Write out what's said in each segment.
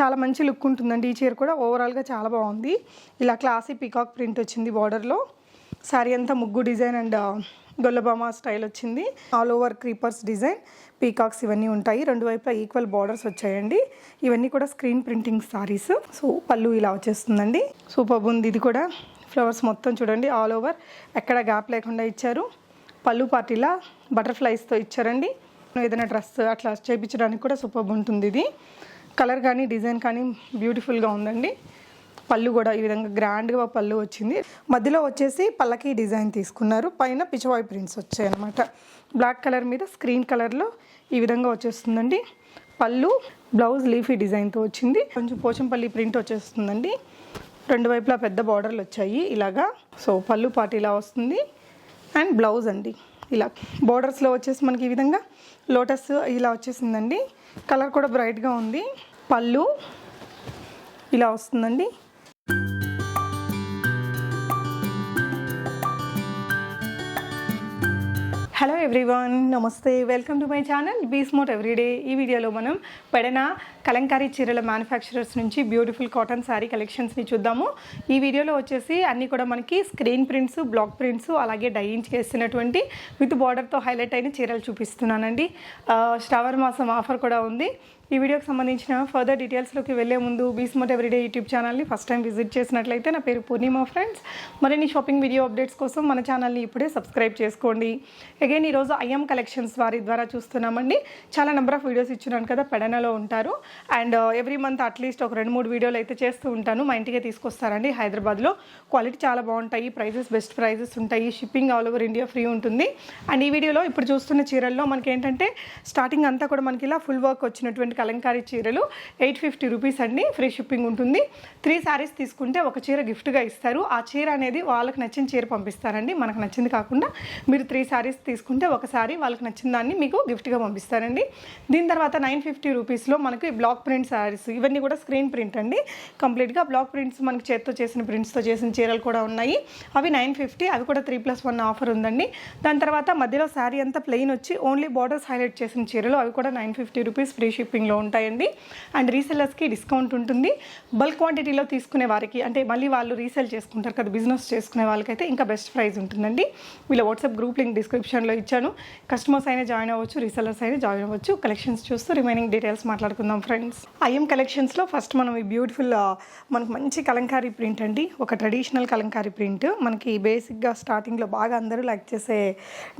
చాలా మంచి లుక్ ఉంటుందండి ఈ చీర కూడా. ఓవరాల్గా చాలా బాగుంది. ఇలా క్లాసీ పీకాక్ ప్రింట్ వచ్చింది బార్డర్లో శారీ అంతా ముగ్గు డిజైన్ అండ్ గొల్లబామ స్టైల్ వచ్చింది. All over creepers design peacocks ఇవన్నీ ఉంటాయి. రెండు వైపులా ఈక్వల్ బార్డర్స్ వచ్చాయండి. ఇవన్నీ కూడా స్క్రీన్ ప్రింటింగ్ సారీస్ సో పళ్ళు ఇలా వచ్చేస్తుందండి. సూపర్ ఉంది ఇది కూడా. ఫ్లవర్స్ మొత్తం చూడండి ఆల్ ఓవర్ ఎక్కడ గ్యాప్ లేకుండా ఇచ్చారు. పళ్ళు పార్టీలా బటర్ఫ్లైస్తో ఇచ్చారండి. ఏదైనా డ్రెస్ అట్లా చేయించడానికి కూడా సూపర్ ఉంటుంది ఇది. కలర్ కానీ డిజైన్ కానీ బ్యూటిఫుల్గా ఉందండి. పళ్ళు కూడా ఈ విధంగా గ్రాండ్గా పళ్ళు వచ్చింది. మధ్యలో వచ్చేసి పళ్ళకి డిజైన్ తీసుకున్నారు. పైన పిచవాయి ప్రింట్స్ వచ్చాయి అనమాట బ్లాక్ కలర్ మీద స్క్రీన్ కలర్లో ఈ విధంగా వచ్చేస్తుందండి. పళ్ళు బ్లౌజ్ లీఫీ డిజైన్తో వచ్చింది. కొంచెం పోచంపల్లి ప్రింట్ వచ్చేస్తుందండి. రెండు వైపులా పెద్ద బార్డర్లు వచ్చాయి ఇలాగా. సో పళ్ళు పాటు ఇలా వస్తుంది. అండ్ బ్లౌజ్ అండి. ఇలా బోర్డర్స్లో వచ్చేసి మనకి ఈ విధంగా లోటస్ ఇలా వచ్చేసిందండి. కలర్ కూడా బ్రైట్గా ఉంది. పళ్ళు ఇలా వస్తుందండి. ఎవ్రీవన్ నమస్తే welcome to my channel B smart everyday ఈ వీడియోలో మనం పెడన కలంకారీ చీరల మ్యానుఫ్యాక్చరర్స్ నుంచి బ్యూటిఫుల్ కాటన్ శారీ కలెక్షన్స్ని చూద్దాము. ఈ వీడియోలో వచ్చేసి అన్నీ కూడా మనకి స్క్రీన్ ప్రింట్స్ బ్లాక్ ప్రింట్స్ అలాగే డైయింగ్ చేసినటువంటి విత్ బార్డర్తో హైలైట్ అయిన చీరలు చూపిస్తున్నానండి. శ్రావణ మాసం ఆఫర్ కూడా ఉంది. ఈ వీడియోకి సంబంధించిన ఫర్దర్ డీటెయిల్స్లోకి వెళ్ళే ముందు బీస్మోట్ ఎవ్రీడే యూట్యూబ్ ఛానల్ని ఫస్ట్ టైం విజిట్ చేసినట్లయితే నా పేరు పూర్ణిమ ఫ్రెండ్స్ మరిన్ని షాపింగ్ వీడియో అప్డేట్స్ కోసం మన ఛానల్ని ఇప్పుడే సబ్స్క్రైబ్ చేసుకోండి. అగైన్ ఈరోజు ఐఎం కలెక్షన్స్ వారి ద్వారా చూస్తున్నామండి. చాలా నెంబర్ ఆఫ్ వీడియోస్ ఇచ్చినాను కదా పెడనలో ఉంటారు. అండ్ ఎవ్రీ మంత్ అట్లీస్ట్ ఒక రెండు మూడు వీడియోలు అయితే చేస్తూ ఉంటాను. మా ఇంటికే తీసుకొస్తారండి. హైదరాబాద్లో క్వాలిటీ చాలా బాగుంటాయి. ప్రైజెస్ బెస్ట్ ప్రైజెస్ ఉంటాయి. Shipping all over India free ఉంటుంది. అండ్ ఈ వీడియోలో ఇప్పుడు చూస్తున్న చీరల్లో మనకి ఏంటంటే స్టార్టింగ్ అంతా కూడా మనకి ఇలా ఫుల్ వర్క్ వచ్చినటువంటి కలంకారీ చీరలు ఎయిట్ ఫిఫ్టీ రూపీస్ అండి. ఫ్రీ షిప్పింగ్ ఉంటుంది. త్రీ శారీస్ తీసుకుంటే ఒక చీర గిఫ్ట్గా ఇస్తారు. ఆ చీర అనేది వాళ్ళకి నచ్చిన చీర పంపిస్తారండి. మనకు నచ్చింది కాకుండా మీరు త్రీ శారీస్ తీసుకుంటే ఒక శారీ వాళ్ళకి నచ్చిన దాన్ని మీకు గిఫ్ట్గా పంపిస్తారండి. దీని తర్వాత నైన్ ఫిఫ్టీ రూపీస్లో మనకి బ్లాక్ ప్రింట్ శారీస్ ఇవన్నీ కూడా స్క్రీన్ ప్రింట్ అండి. కంప్లీట్గా బ్లాక్ ప్రింట్స్ మనకి చేత్తో చేసిన ప్రింట్స్తో చేసిన చీరలు కూడా ఉన్నాయి. అవి నైన్ ఫిఫ్టీ అవి కూడా త్రీ ప్లస్ వన్ ఆఫర్ ఉందండి. దాని తర్వాత మధ్యలో శారీ అంతా ప్లెయిన్ వచ్చి ఓన్లీ బార్డర్స్ హైలైట్ చేసిన చీరలు అవి కూడా nine fifty rupees free shipping షిప్పింగ్లో ఉంటాయండి. అండ్ రీసెలర్స్కి డిస్కౌంట్ ఉంటుంది. బల్క్ క్వాంటిటీలో తీసుకునే వారికి అంటే మళ్ళీ వాళ్ళు రీసేల్ చేసుకుంటారు కదా బిజినెస్ చేసుకునే వాళ్ళకైతే ఇంకా బెస్ట్ ప్రైస్ ఉంటుందండి. వీళ్ళ వాట్సాప్ గ్రూప్ లింక్ డిస్క్రిప్షన్లో ఇచ్చాను. కస్టమర్స్ అయినా జాయిన్ అవ్వచ్చు రీసెలర్స్ అయినా జాయిన్ అవ్వచ్చు. కలెక్షన్స్ చూస్తూ రిమైనింగ్ డీటెయిల్స్ మాట్లాడుకుందాం ఫ్రెండ్స్. ఐఎం కలెక్షన్స్లో ఫస్ట్ మనం ఈ బ్యూటిఫుల్ మనకు మంచి కలంకారీ ప్రింట్ అండి. ఒక ట్రెడిషనల్ కలంకారీ ప్రింట్. మనకి బేసిక్గా స్టార్టింగ్లో బాగా అందరూ లైక్ చేసే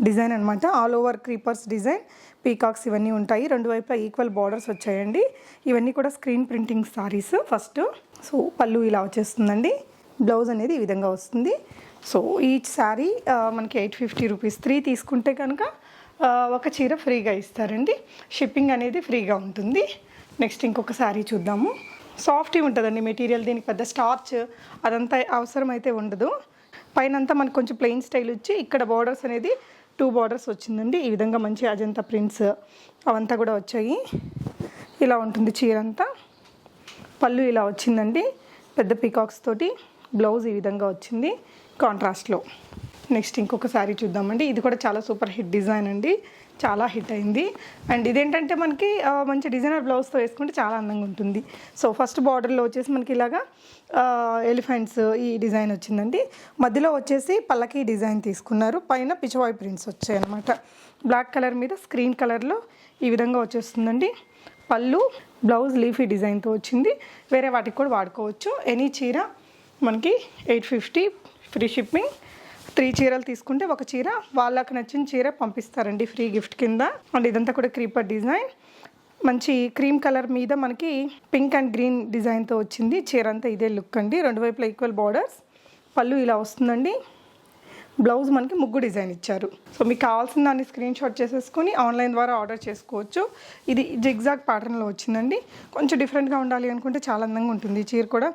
డిజైన్ అనమాట all over creepers design peacocks ఇవన్నీ ఉంటాయి. రెండు వైపులా ఈక్వల్ బార్డర్స్ వచ్చాయండి ఇవన్నీ కూడా screen printing saris first so పళ్ళు ఇలా వచ్చేస్తుందండి. బ్లౌజ్ అనేది ఈ విధంగా వస్తుంది. సో ఈచ్ శారీ మనకి ఎయిట్ ఫిఫ్టీ రూపీస్ త్రీ తీసుకుంటే కనుక uh, ఒక చీర ఫ్రీగా ఇస్తారండి. షిప్పింగ్ అనేది ఫ్రీగా ఉంటుంది. నెక్స్ట్ ఇంకొక శారీ చూద్దాము. సాఫ్టీ ఉంటుందండి మెటీరియల్ దీనికి పెద్ద స్టార్చ్ అదంతా అవసరం అయితే ఉండదు. పైన అంతా మనకు కొంచెం ప్లెయిన్ స్టైల్ వచ్చి ఇక్కడ బార్డర్స్ అనేది టూ బార్డర్స్ వచ్చిందండి. ఈ విధంగా మంచి అజంతా ప్రింట్స్ అవంతా కూడా వచ్చాయి. ఇలా ఉంటుంది చీర అంతా పళ్ళు ఇలా వచ్చిందండి. పెద్ద పీకాక్స్ తోటి బ్లౌజ్ ఈ విధంగా వచ్చింది. కాంట్రాస్ట్లో నెక్స్ట్ ఇంకొక శారీ చూద్దామండి. ఇది కూడా చాలా సూపర్ హిట్ డిజైన్ అండి. చాలా హిట్ అయింది. అండ్ ఇదేంటంటే మనకి మంచి డిజైనర్ బ్లౌజ్తో వేసుకుంటే చాలా అందంగా ఉంటుంది. సో ఫస్ట్ బార్డర్లో వచ్చేసి మనకి ఇలాగా ఎలిఫెంట్స్ ఈ డిజైన్ వచ్చిందండి. మధ్యలో వచ్చేసి పల్లకి డిజైన్ తీసుకున్నారు. పైన పిచవాయి ప్రింట్స్ వచ్చాయి అనమాట బ్లాక్ కలర్ మీద స్క్రీన్ కలర్లో ఈ విధంగా వచ్చేస్తుందండి. పళ్ళు బ్లౌజ్ లీఫీ డిజైన్తో వచ్చింది. వేరే వాటికి కూడా వాడుకోవచ్చు. ఎనీ చీర మనకి eight fifty free shipping. Three చీరలు తీసుకుంటే ఒక చీర. వాళ్ళకి నచ్చిన చీర పంపిస్తారండి ఫ్రీ గిఫ్ట్ కింద. అండ్ ఇదంతా కూడా క్రీపర్ డిజైన్. మంచి క్రీమ్ కలర్ మీద మనకి పింక్ అండ్ గ్రీన్ డిజైన్తో వచ్చింది. చీర అంతా ఇదే లుక్ అండి. రెండు వైపులా ఈక్వల్ బార్డర్స్. పళ్ళు ఇలా వస్తుందండి. బ్లౌజ్ మనకి ముగ్గు డిజైన్ ఇచ్చారు. సో మీకు కావాల్సిన దాన్ని స్క్రీన్ షాట్ చేసేసుకొని ఆన్లైన్ ద్వారా ఆర్డర్ చేసుకోవచ్చు. ఇది జిగ్జాగ్ ప్యాటర్న్లో వచ్చిందండి. కొంచెం డిఫరెంట్గా ఉండాలి అనుకుంటే చాలా అందంగా ఉంటుంది చీర కూడా.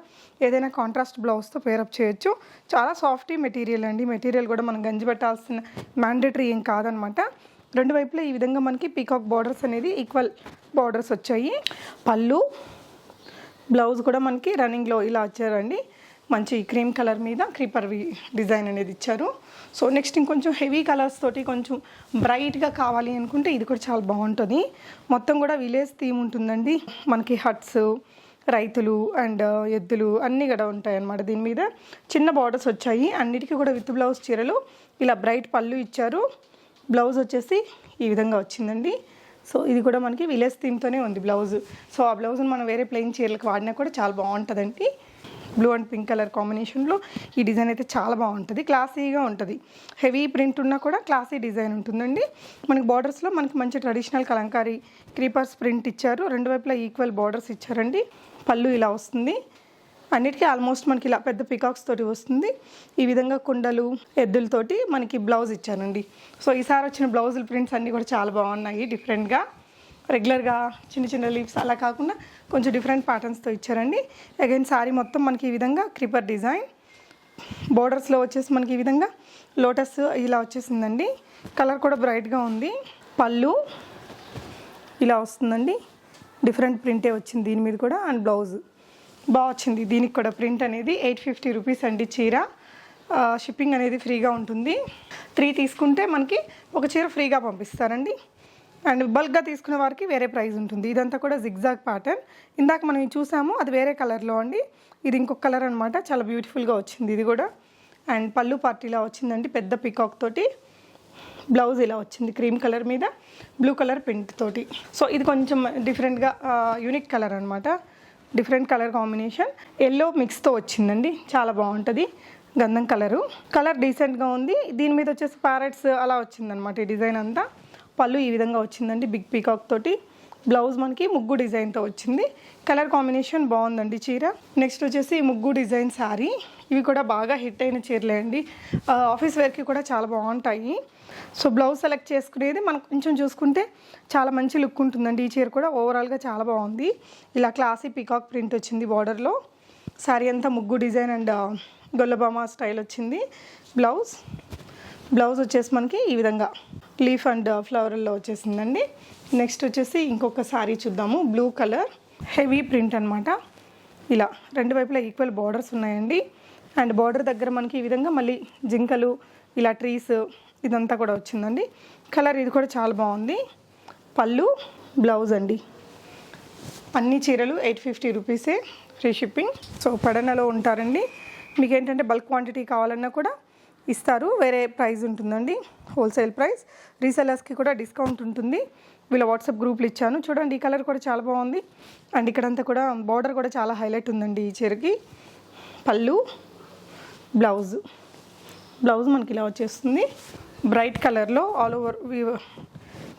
ఏదైనా కాంట్రాస్ట్ బ్లౌజ్తో పేరప్ చేయొచ్చు. చాలా సాఫ్టీ మెటీరియల్ అండి. మెటీరియల్ కూడా మనం గంజి పెట్టాల్సిన మ్యాండేటరీ ఏం కాదనమాట. రెండు వైపులా ఈ విధంగా మనకి పీకాక్ బార్డర్స్ అనేది ఈక్వల్ బార్డర్స్ వచ్చాయి. పళ్ళు బ్లౌజ్ కూడా మనకి రన్నింగ్లో ఇలా వచ్చారండి. మంచి క్రీమ్ కలర్ మీద క్రీపర్ డిజైన్ అనేది ఇచ్చారు. సో నెక్స్ట్ ఇంకొంచెం హెవీ కలర్స్ తోటి కొంచెం బ్రైట్గా కావాలి అనుకుంటే ఇది కూడా చాలా బాగుంటుంది. మొత్తం కూడా విలేజ్ థీమ్ ఉంటుందండి. మనకి హట్స్ రైతులు అండ్ ఎద్దులు అన్నీ కూడా ఉంటాయి అన్నమాట దీని మీద. చిన్న బార్డర్స్ వచ్చాయి. అన్నిటికీ కూడా విత్ బ్లౌజ్ చీరలు. ఇలా బ్రైట్ పళ్ళు ఇచ్చారు. బ్లౌజ్ వచ్చేసి ఈ విధంగా వచ్చిందండి. సో ఇది కూడా మనకి విలేజ్ థీమ్తోనే ఉంది బ్లౌజ్. సో ఆ బ్లౌజ్ని మనం వేరే ప్లెయిన్ చీరలకు వాడినా కూడా చాలా బాగుంటుందండి. బ్లూ అండ్ పింక్ కలర్ కాంబినేషన్లో ఈ డిజైన్ అయితే చాలా బాగుంటుంది క్లాసీగా ఉంటుంది. హెవీ ప్రింట్ ఉన్నా కూడా క్లాసీ డిజైన్ ఉంటుందండి. మనకి బార్డర్స్లో మనకి మంచి ట్రెడిషనల్ కలంకారీ క్రీపర్స్ ప్రింట్ ఇచ్చారు. రెండు వైపులా ఈక్వల్ బార్డర్స్ ఇచ్చారండి. పళ్ళు ఇలా వస్తుంది. అన్నిటికీ ఆల్మోస్ట్ మనకి ఇలా పెద్ద పికాక్స్ తోటి వస్తుంది. ఈ విధంగా కుండలు ఎద్దులతోటి మనకి బ్లౌజ్ ఇచ్చానండి. సో ఈసారి వచ్చిన బ్లౌజుల ప్రింట్స్ అన్నీ కూడా చాలా బాగున్నాయి డిఫరెంట్గా రెగ్యులర్గా చిన్న చిన్న లీవ్స్ అలా కాకుండా కొంచెం డిఫరెంట్ ప్యాటర్న్స్తో ఇచ్చారండి. అగైన్ శారీ మొత్తం మనకి ఈ విధంగా క్రిపర్ డిజైన్ బోర్డర్స్లో వచ్చేసి మనకి ఈ విధంగా లోటస్ ఇలా వచ్చేసిందండి. కలర్ కూడా బ్రైట్గా ఉంది. పళ్ళు ఇలా వస్తుందండి. డిఫరెంట్ ప్రింటే వచ్చింది దీని మీద కూడా అండ్ బ్లౌజ్ బాగా వచ్చింది. దీనికి కూడా ప్రింట్ అనేది ఎయిట్ ఫిఫ్టీ రూపీస్ అండి చీర. షిప్పింగ్ అనేది ఫ్రీగా ఉంటుంది. త్రీ తీసుకుంటే మనకి ఒక చీర ఫ్రీగా పంపిస్తారండి. అండ్ బల్క్గా తీసుకునే వారికి వేరే ప్రైస్ ఉంటుంది. ఇదంతా కూడా జిగ్జాగ్ ప్యాటర్న్ ఇందాక మనం ఇది చూసాము అది వేరే కలర్లో అండి. ఇది ఇంకొక కలర్ అనమాట చాలా బ్యూటిఫుల్గా వచ్చింది ఇది కూడా. అండ్ పళ్ళు పార్టీలా వచ్చిందండి పెద్ద పికాక్ తోటి. బ్లౌజ్ ఇలా వచ్చింది క్రీమ్ కలర్ మీద బ్లూ కలర్ పింక్ తోటి. సో ఇది కొంచెం డిఫరెంట్గా యూనిక్ కలర్ అనమాట డిఫరెంట్ కలర్ కాంబినేషన్ ఎల్లో మిక్స్తో వచ్చిందండి. చాలా బాగుంటుంది. గంధం కలరు కలర్ డీసెంట్గా ఉంది. దీని మీద వచ్చేసి ప్యారెట్స్ అలా వచ్చిందనమాట ఈ డిజైన్ అంతా. పళ్ళు ఈ విధంగా వచ్చిందండి బిగ్ పీకాక్ తోటి. బ్లౌజ్ మనకి ముగ్గు డిజైన్తో వచ్చింది. కలర్ కాంబినేషన్ బాగుందండి చీర. నెక్స్ట్ వచ్చేసి ముగ్గు డిజైన్ శారీ. ఇవి కూడా బాగా హిట్ అయిన చీరలే అండి. ఆఫీస్ వేర్కి కూడా చాలా బాగుంటాయి. సో బ్లౌజ్ సెలెక్ట్ చేసుకునేది మనం కొంచెం చూసుకుంటే చాలా మంచి లుక్ ఉంటుందండి. ఈ చీర కూడా ఓవరాల్గా చాలా బాగుంది. ఇలా క్లాసీ పీకాక్ ప్రింట్ వచ్చింది బార్డర్లో. శారీ అంతా ముగ్గు డిజైన్ అండ్ గొల్లబామ స్టైల్ వచ్చింది బ్లౌజ్. బ్లౌజ్ వచ్చేసి మనకి ఈ విధంగా. లీఫ్ అండ్ ఫ్లవర్లో వచ్చేసిందండి. నెక్స్ట్ వచ్చేసి ఇంకొక శారీ చూద్దాము. బ్లూ కలర్ హెవీ ప్రింట్ అనమాట ఇలా రెండు వైపులా ఈక్వల్ బార్డర్స్ ఉన్నాయండి. అండ్ బార్డర్ దగ్గర మనకి ఈ విధంగా మళ్ళీ జింకలు ఇలా ట్రీస్ ఇదంతా కూడా వచ్చిందండి. కలర్ ఇది కూడా చాలా బాగుంది. పళ్ళు బ్లౌజ్ అండి. అన్ని చీరలు ఎయిట్ ఫిఫ్టీ రూపీసే ఫ్రీ షిప్పింగ్. సో పడనలో ఉంటారండి. మీకు ఏంటంటే బల్క్ క్వాంటిటీ కావాలన్నా కూడా ఇస్తారు. వేరే ప్రైస్ ఉంటుందండి. Wholesale price. రీసెలర్స్కి కూడా డిస్కౌంట్ ఉంటుంది. వీళ్ళ వాట్సాప్ గ్రూప్లు ఇచ్చాను. చూడండి ఈ కలర్ కూడా చాలా బాగుంది. అండ్ ఇక్కడంతా కూడా బార్డర్ కూడా చాలా హైలైట్ ఉందండి ఈ చీరకి. పళ్ళు బ్లౌజ్. బ్లౌజ్ మనకి ఇలా వచ్చేస్తుంది. బ్రైట్ కలర్లో ఆల్ ఓవర్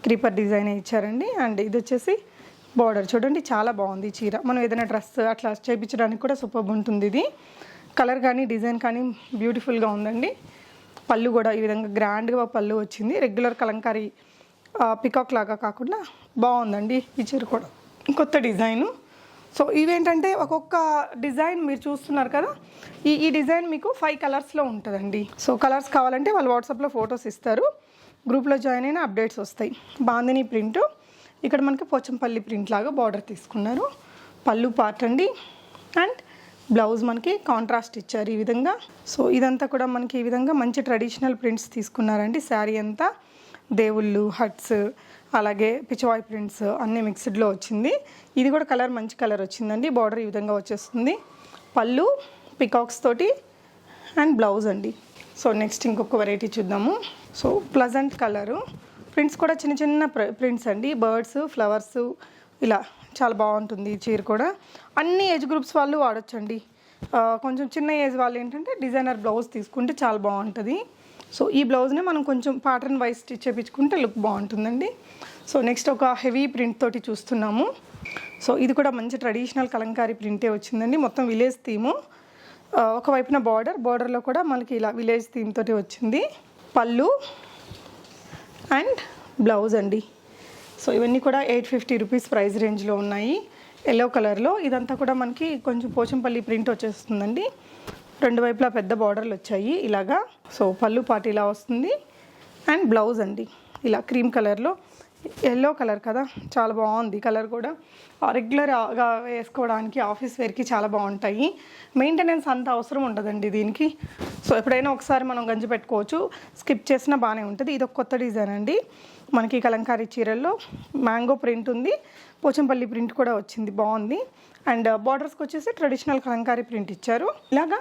క్రీపర్ డిజైన్ ఇచ్చారండి. అండ్ ఇది వచ్చేసి బార్డర్. చూడండి చాలా బాగుంది చీర. మనం ఏదైనా డ్రెస్ అట్లా చేయించడానికి కూడా సూపర్ ఉంటుంది ఇది. కలర్ కానీ డిజైన్ కానీ బ్యూటిఫుల్గా ఉందండి. పళ్ళు కూడా ఈ విధంగా గ్రాండ్గా పళ్ళు వచ్చింది. రెగ్యులర్ కలంకారీ పికాక్ లాగా కాకుండా బాగుందండి ఈ చీర కూడా. కొత్త డిజైను. సో ఇవేంటంటే ఒక్కొక్క డిజైన్ మీరు చూస్తున్నారు కదా ఈ ఈ డిజైన్ మీకు ఫైవ్ కలర్స్లో ఉంటుందండి. సో కలర్స్ కావాలంటే వాళ్ళు వాట్సాప్లో ఫొటోస్ ఇస్తారు. గ్రూప్లో జాయిన్ అయిన అప్డేట్స్ వస్తాయి. బాందిని ప్రింట్. ఇక్కడ మనకి పోచంపల్లి ప్రింట్ లాగా బార్డర్ తీసుకున్నారు. పళ్ళు పార్ట్ అండి. అండ్ బ్లౌజ్ మనకి కాంట్రాస్ట్ ఇచ్చారు ఈ విధంగా. సో ఇదంతా కూడా మనకి ఈ విధంగా మంచి ట్రెడిషనల్ ప్రింట్స్ తీసుకున్నారండి. శారీ అంతా దేవుళ్ళు హట్స్ అలాగే పిచవాయ్ ప్రింట్స్ అన్ని మిక్స్డ్లో వచ్చింది. ఇది కూడా కలర్ మంచి కలర్ వచ్చిందండి. బార్డర్ ఈ విధంగా వచ్చేస్తుంది. పళ్ళు పికాక్స్ తోటి అండ్ బ్లౌజ్ అండి. సో నెక్స్ట్ ఇంకొక వెరైటీ చూద్దాము. సో ప్లజెంట్ కలరు ప్రింట్స్ కూడా చిన్న చిన్న ప్రింట్స్ అండి. బర్డ్స్ ఫ్లవర్స్ ఇలా చాలా బాగుంటుంది ఈ చీర కూడా. అన్ని ఏజ్ గ్రూప్స్ వాళ్ళు వాడొచ్చండి. కొంచెం చిన్న ఏజ్ వాళ్ళు ఏంటంటే డిజైనర్ బ్లౌజ్ తీసుకుంటే చాలా బాగుంటుంది. సో ఈ బ్లౌజ్ని మనం కొంచెం ప్యాటర్న్ వైజ్ స్టిచ్ చేయించుకుంటే లుక్ బాగుంటుందండి. సో నెక్స్ట్ ఒక హెవీ ప్రింట్ తోటి చూస్తున్నాము. సో ఇది కూడా మంచి ట్రెడిషనల్ కలంకారీ ప్రింటే వచ్చిందండి. మొత్తం విలేజ్ థీము ఒకవైపున బార్డర్ బార్డర్లో కూడా మనకి ఇలా విలేజ్ థీమ్ తోటి వచ్చింది. పళ్ళు అండ్ బ్లౌజ్ అండి. సో ఇవన్నీ కూడా ఎయిట్ ఫిఫ్టీ రూపీస్ ప్రైస్ రేంజ్లో ఉన్నాయి. ఎల్లో కలర్లో ఇదంతా కూడా మనకి కొంచెం పోచంపల్లి ప్రింట్ వచ్చేస్తుందండి. రెండు వైపులా పెద్ద బార్డర్లు వచ్చాయి ఇలాగా. సో పళ్ళు పాటు ఇలా వస్తుంది. అండ్ బ్లౌజ్ అండి. ఇలా క్రీమ్ కలర్లో ఎల్లో కలర్ కదా చాలా బాగుంది కలర్ కూడా. రెగ్యులర్గా వేసుకోవడానికి ఆఫీస్ వేర్కి చాలా బాగుంటాయి. మెయింటెనెన్స్ అంత అవసరం ఉండదండి దీనికి. సో ఎప్పుడైనా ఒకసారి మనం గంజి పెట్టుకోవచ్చు. స్కిప్ చేసినా బాగానే ఉంటుంది. ఇది ఒక కొత్త డిజైన్ అండి. మనకి కలంకారీ చీరల్లో మ్యాంగో ప్రింట్ ఉంది. పోచంపల్లి ప్రింట్ కూడా వచ్చింది. బాగుంది. అండ్ బార్డర్స్కి uh, వచ్చేసి ట్రెడిషనల్ కలంకారీ ప్రింట్ ఇచ్చారు. ఇలాగా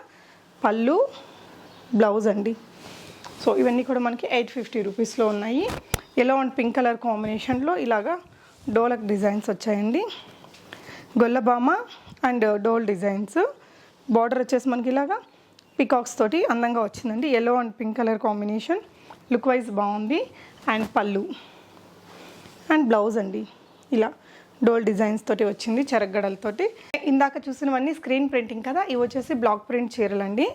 పళ్ళు బ్లౌజ్ అండి. సో ఇవన్నీ కూడా మనకి ఎయిట్ ఫిఫ్టీ రూపీస్లో ఉన్నాయి. ఎల్లో అండ్ పింక్ కలర్ కాంబినేషన్లో ఇలాగా డోలక్ డిజైన్స్ వచ్చాయండి. గొల్లబామ అండ్ డోల్ డిజైన్స్. బార్డర్ వచ్చేసి మనకి ఇలాగా పికాక్స్ తోటి అందంగా వచ్చిందండి. Yellow and pink colour combination look wise బాగుంది. అండ్ పళ్ళు. అండ్ బ్లౌజ్ అండి. ఇలా డోల్ డిజైన్స్ తోటి వచ్చింది చెరగడలతోటి ఇందాక చూసినవన్నీ స్క్రీన్ ప్రింటింగ్ కదా ఇవి వచ్చేసి బ్లాక్ ప్రింట్ చీరలండి.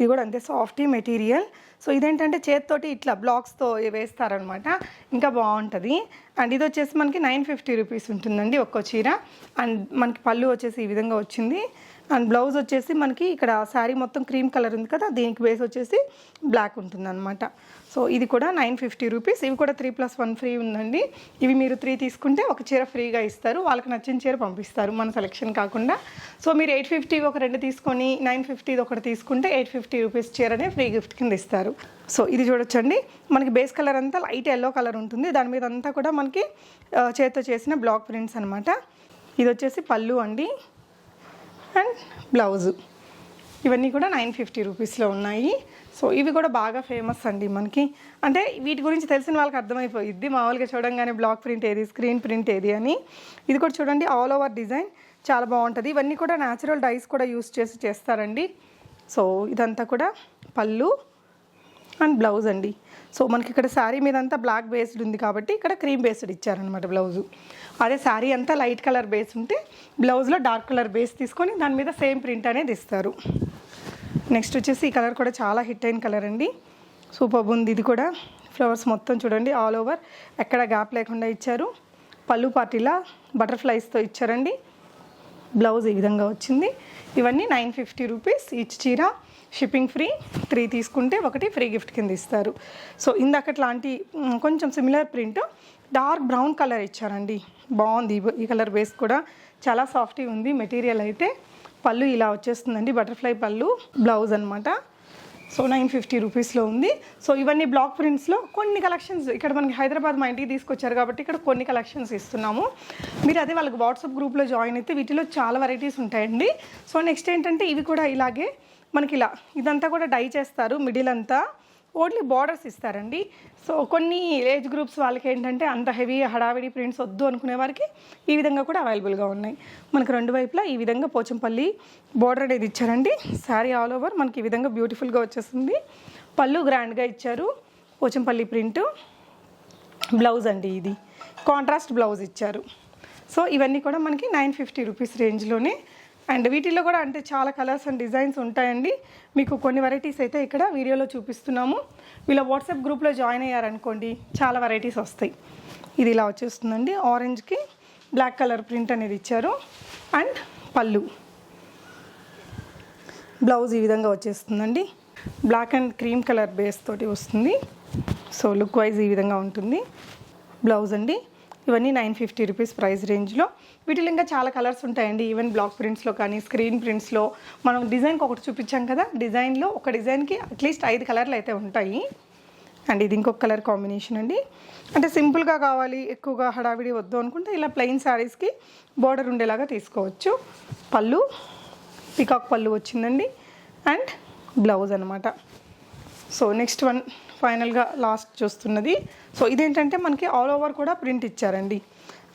ఇది కూడా అంతే సాఫ్టీ మెటీరియల్. సో ఇదేంటంటే చేతితోటి ఇట్లా బ్లాక్స్తో వేస్తారనమాట. ఇంకా బాగుంటుంది. అండ్ ఇది వచ్చేసి మనకి నైన్ ఫిఫ్టీ రూపీస్ ఉంటుందండి ఒక్కో చీర. అండ్ మనకి పళ్ళు వచ్చేసి ఈ విధంగా వచ్చింది. అండ్ బ్లౌజ్ వచ్చేసి మనకి ఇక్కడ శారీ మొత్తం క్రీమ్ కలర్ ఉంది కదా దీనికి బేస్ వచ్చేసి బ్లాక్ ఉంటుందన్నమాట. సో ఇది కూడా నైన్ ఫిఫ్టీ రూపీస్. ఇవి కూడా త్రీ ప్లస్ వన్ ఫ్రీ ఉందండి. ఇవి మీరు త్రీ తీసుకుంటే ఒక చీర ఫ్రీగా ఇస్తారు. వాళ్ళకి నచ్చిన చీర పంపిస్తారు మన సెలెక్షన్ కాకుండా. సో మీరు ఎయిట్ ఫిఫ్టీ ఒక రెండు తీసుకొని నైన్ ఫిఫ్టీ ఒకటి తీసుకుంటే ఎయిట్ ఫిఫ్టీ రూపీస్ చీరనే ఫ్రీ గిఫ్ట్ కింద ఇస్తారు. సో ఇది చూడొచ్చండి. మనకి బేస్ కలర్ అంతా లైట్ ఎల్లో కలర్ ఉంటుంది. దాని మీద అంతా కూడా మనకి చేత్తో చేసిన బ్లాక్ ప్రింట్స్ అనమాట ఇది వచ్చేసి పళ్ళు అండి. And blouse. ఇవన్నీ కూడా నైన్ ఫిఫ్టీ రూపీస్లో ఉన్నాయి. సో ఇవి కూడా బాగా ఫేమస్ అండి మనకి. అంటే వీటి గురించి తెలిసిన వాళ్ళకి అర్థమైపోయిద్ది. మామూలుగా చూడంగానే బ్లాక్ ప్రింట్ ఏది స్క్రీన్ ప్రింట్ ఏది అని. ఇది కూడా చూడండి ఆల్ ఓవర్ డిజైన్. చాలా బాగుంటుంది. ఇవన్నీ కూడా న్యాచురల్ డైస్ కూడా యూస్ చేసి చేస్తారండి. సో ఇదంతా కూడా పళ్ళు అండ్ బ్లౌజ్ అండి. సో మనకి ఇక్కడ శారీ మీద అంతా బ్లాక్ బేస్డ్ ఉంది కాబట్టి ఇక్కడ క్రీమ్ బేస్డ్ ఇచ్చారనమాట బ్లౌజు. అదే శారీ అంతా లైట్ కలర్ బేస్ ఉంటే బ్లౌజ్లో డార్క్ కలర్ బేస్ తీసుకొని దాని మీద సేమ్ ప్రింట్ అనేది ఇస్తారు. నెక్స్ట్ వచ్చేసి ఈ కలర్ కూడా చాలా హిట్ అయిన కలర్ అండి. సూపర్ ఉంది ఇది కూడా. ఫ్లవర్స్ మొత్తం చూడండి ఆల్ ఓవర్. ఎక్కడ గ్యాప్ లేకుండా ఇచ్చారు. పళ్ళు పార్టీలా బటర్ఫ్లైస్తో ఇచ్చారండి. బ్లౌజ్ ఈ విధంగా వచ్చింది. ఇవన్నీ నైన్ ఫిఫ్టీ రూపీస్. ఈచ్ చీర షిప్పింగ్ ఫ్రీ త్రీ తీసుకుంటే ఒకటి ఫ్రీ గిఫ్ట్ కింద ఇస్తారు. సో ఇందాకట్లాంటి కొంచెం similar print dark brown colour ఇచ్చారండి. బాగుంది. ఈ- కలర్ బేస్ కూడా చాలా సాఫ్టీ ఉంది. మెటీరియల్ అయితే పళ్ళు ఇలా వచ్చేస్తుందండి. బటర్ఫ్లై పళ్ళు బ్లౌజ్ అనమాట సో నైన్ ఫిఫ్టీ రూపీస్లో ఉంది. సో ఇవన్నీ బ్లాక్ ప్రింట్స్లో కొన్ని కలెక్షన్స్ ఇక్కడ మనకి హైదరాబాద్ మా ఇంటికి తీసుకొచ్చారు కాబట్టి ఇక్కడ కొన్ని కలెక్షన్స్ ఇస్తున్నాము. మీరు అదే వాళ్ళకి వాట్సాప్ గ్రూప్లో జాయిన్ అయితే వీటిలో చాలా వెరైటీస్ ఉంటాయండి. సో నెక్స్ట్ ఏంటంటే ఇవి కూడా ఇలాగే మనకి ఇలా ఇదంతా కూడా డై చేస్తారు మిడిల్ అంతా ఓన్లీ బార్డర్స్ ఇస్తారండి. సో కొన్ని ఏజ్ గ్రూప్స్ వాళ్ళకి ఏంటంటే అంత హెవీ హడావిడి ప్రింట్స్ వద్దు అనుకునే వారికి ఈ విధంగా కూడా అవైలబుల్గా ఉన్నాయి. మనకు రెండు వైపులా ఈ విధంగా పోచంపల్లి బార్డర్ అనేది ఇచ్చారండి. శారీ ఆల్ ఓవర్ మనకి ఈ విధంగా బ్యూటిఫుల్గా వచ్చేస్తుంది పళ్ళు గ్రాండ్గా ఇచ్చారు. పోచంపల్లి ప్రింట్. బ్లౌజ్ అండి ఇది. కాంట్రాస్ట్ బ్లౌజ్ ఇచ్చారు. సో ఇవన్నీ కూడా మనకి నైన్ ఫిఫ్టీ రూపీస్ రేంజ్లోనే అండ్ వీటిలో కూడా అంటే చాలా కలర్స్ అండ్ డిజైన్స్ ఉంటాయండి. మీకు కొన్ని వెరైటీస్ అయితే ఇక్కడ వీడియోలో చూపిస్తున్నాము. వీళ్ళ వాట్సాప్ గ్రూప్లో జాయిన్ అయ్యారనుకోండి చాలా వెరైటీస్ వస్తాయి. ఇది ఇలా వచ్చేస్తుందండి. ఆరెంజ్కి బ్లాక్ కలర్ ప్రింట్ అనేది ఇచ్చారు. అండ్ పళ్ళు. బ్లౌజ్ ఈ విధంగా వచ్చేస్తుందండి. Black and cream colour base తోటి వస్తుంది. సో లుక్ వైజ్ ఈ విధంగా ఉంటుంది. బ్లౌజ్ అండి. ఇవన్నీ నైన్ ఫిఫ్టీ రూపీస్ ప్రైస్ రేంజ్లో. వీటిలో ఇంకా చాలా కలర్స్ ఉంటాయండి. ఈవెన్ బ్లాక్ ప్రింట్స్లో కానీ స్క్రీన్ ప్రింట్స్లో మనం డిజైన్కి ఒకటి చూపించాం కదా డిజైన్లో ఒక డిజైన్కి అట్లీస్ట్ ఐదు కలర్లు అయితే ఉంటాయి. అండ్ ఇది ఇంకొక కలర్ కాంబినేషన్ అండి. అంటే సింపుల్గా కావాలి ఎక్కువగా హడావిడి వద్దు అనుకుంటే ఇలా ప్లెయిన్ శారీస్కి బార్డర్ ఉండేలాగా తీసుకోవచ్చు. పళ్ళు పికాక్ పళ్ళు వచ్చిందండి. అండ్ బ్లౌజ్ అనమాట సో నెక్స్ట్ వన్ ఫైనల్గా లాస్ట్ చూస్తున్నది. సో ఇదేంటంటే మనకి ఆల్ ఓవర్ కూడా ప్రింట్ ఇచ్చారండి.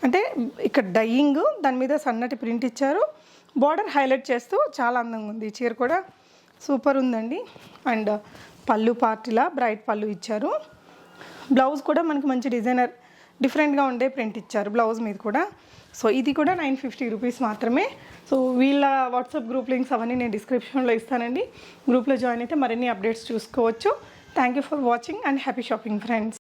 అంటే ఇక్కడ డయ్యింగ్ దాని మీద సన్నటి ప్రింట్ ఇచ్చారు. బార్డర్ హైలైట్ చేస్తూ చాలా అందంగా ఉంది. చీర కూడా సూపర్ ఉందండి. అండ్ పళ్ళు పార్టీలా బ్రైట్ పళ్ళు ఇచ్చారు. బ్లౌజ్ కూడా మనకి మంచి డిజైనర్ డిఫరెంట్గా ఉండే ప్రింట్ ఇచ్చారు బ్లౌజ్ మీద కూడా. సో ఇది కూడా నైన్ ఫిఫ్టీ రూపీస్ మాత్రమే. సో వీళ్ళ వాట్సాప్ గ్రూప్ లింక్స్ అవన్నీ నేను డిస్క్రిప్షన్లో ఇస్తానండి. గ్రూప్లో జాయిన్ అయితే మరిన్ని అప్డేట్స్ చూసుకోవచ్చు. Thank you for watching and happy shopping friends.